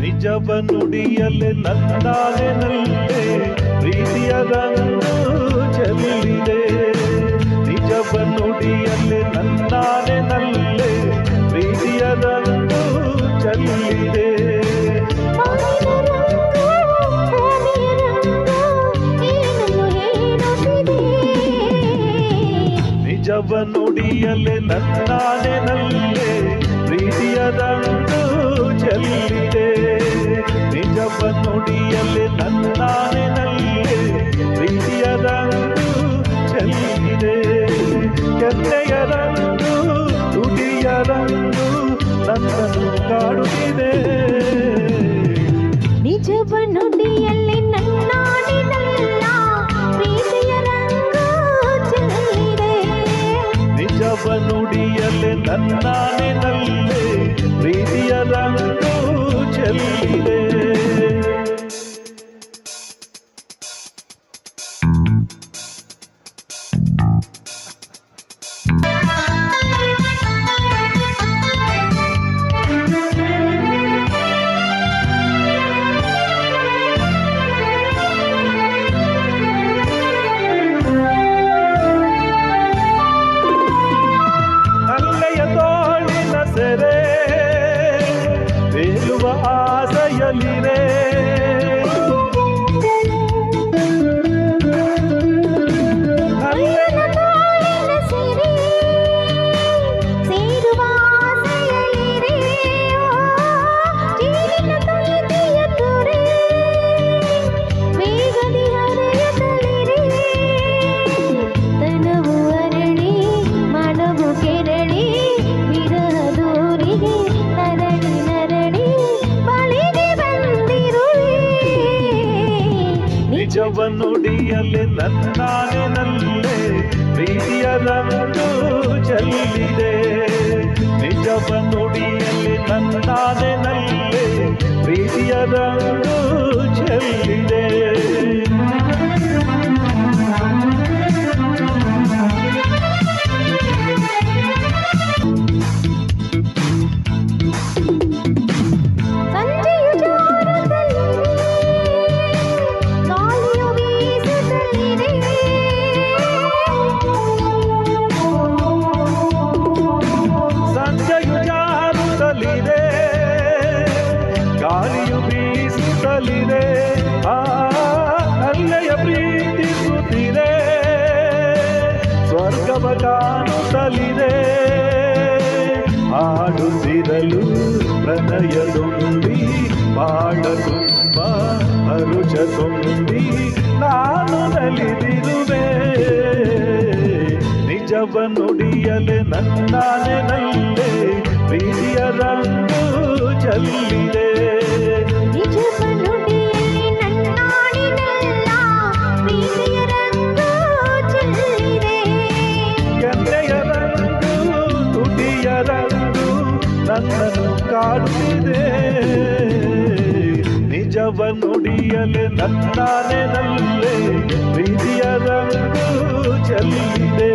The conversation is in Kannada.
ನಿಜವ ನುಡಿಯಲೆ ನನ್ನಾನೆ ನಲ್ಲೇ ಪ್ರೀತಿಯ ರಂಗು ಚೆಲ್ಲಿದೆ. ನಿಜವ ನುಡಿಯಲೆ ನನ್ನಾನೆ ನಲ್ಲೇ ಪ್ರೀತಿಯ ರಂಗು ಚೆಲ್ಲಿದೆ. ನಿಜವ ನುಡಿಯಲೆ ನನ್ನಾನೆ ರಂಗು ಚೆಲ್ಲಿದೆ. ನಿಜವ ನುಡಿಯಲೆ ನನ್ನಾನೆ ನಲ್ಲೇ ಪ್ರೀತಿಯ ರಂಗು ಚೆಲ್ಲಿದೆ. ತುಟಿಯ ರಂಗು ನನ್ನನ್ನು ಕಾಡುತ್ತಿದೆ. ನಿಜವ ನುಡಿಯಲ್ಲಿ ನನ್ನಾಡಿನಲ್ಲ ಪ್ರೀತಿಯ ರಂಗ ಚೆಲ್ಲಿದೆ. ನಿಜವ ನುಡಿಯಲೆ ನನ್ನಾನೆ செயலிலே ನಿಜವ ನುಡಿಯಲೆ ನನ್ನಾನೆ ನಲ್ಲೇ ಪ್ರೀತಿಯ ರಂಗು ಚೆಲ್ಲಿದೆ. ನಿಜವ ನುಡಿಯಲೆ ನನ್ನಾನೆ ನಲ್ಲೇ ಪ್ರೀತಿಯ ರಂಗು ಚೆಲ್ಲಿದೆ. ಕಾಣುತ್ತಲಿದೆ ಹಾಡುತ್ತಿರಲು ಪ್ರಣಯ ತುಂಬಿ ಬಾಳ ತುಂಬ ಅರುಚ ತುಂಬಿ ನಾನು ನಲಿದಿರುವೆ ನಿಜವ ನುಡಿಯಲೆ ನನ್ನಾನೆ ನಲ್ಲೇ ಪ್ರೀತಿಯ ರಂಗು ಚೆಲ್ಲಿದೆ ಕಾಡುತ್ತಿದೆ ನಿಜವ ನುಡಿಯಲೆ ನನ್ನಾನೆ ನಲ್ಲೇ ಪ್ರೀತಿಯ ರಂಗು ಚೆಲ್ಲಿದೆ